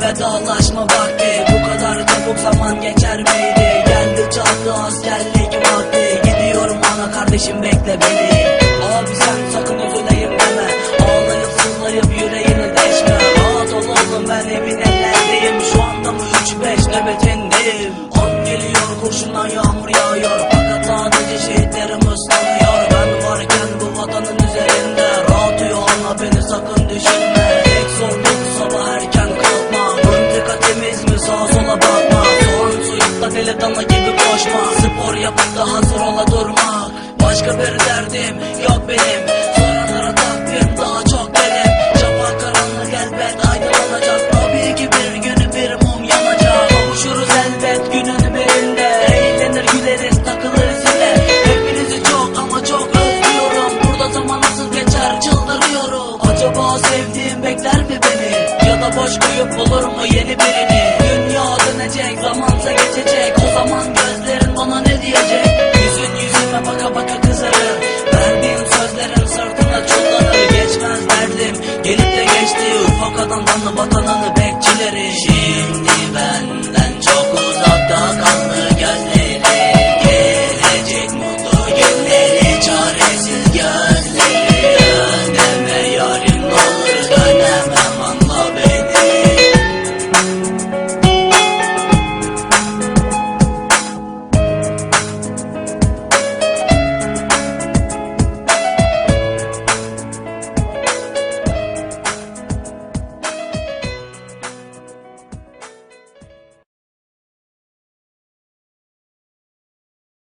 vedalaşma vakti. Bu kadar çabuk zaman geçer miydi? Geldi çattı askerlik vakti. Gidiyorum ana kardeşim bekle beni. Abi sen sakın üzüleyim deme. Ağlayıp sızlayıp yüreğini deşme. Rahat ol oğlum ben emin ellerdeyim Şu anda mı 3-5 nöbetindeyim An geliyor kurşundan yağmur yağıyor. Fakat sadece şehitlerimiz sanıyor koşma Spor yapıp da hazır ola durmak Başka bir derdim yok benim. Soranlara takdim daha çok derim. Şafak karanlık elbet aydınlanacak. Tabii ki bir günü bir mum yanacak. Kavuşuruz elbet günün birinde. Eğlenir güleriz takılırız yine. Hepinizi çok ama çok özlüyorum. Burada zaman nasıl geçer çıldırıyorum. Acaba sevdiğim bekler mi beni? Ya da boş koyup bulur mu yeni birini? Dünya dönecek zamansa geçecek zaman gözlerin bana ne diyecek? Yüzün yüzüme baka baka kızarır Verdiğim sözlerin sırtına çullanır. Geçmez derdim. Gelip de geçti. Ufak adamdan da bata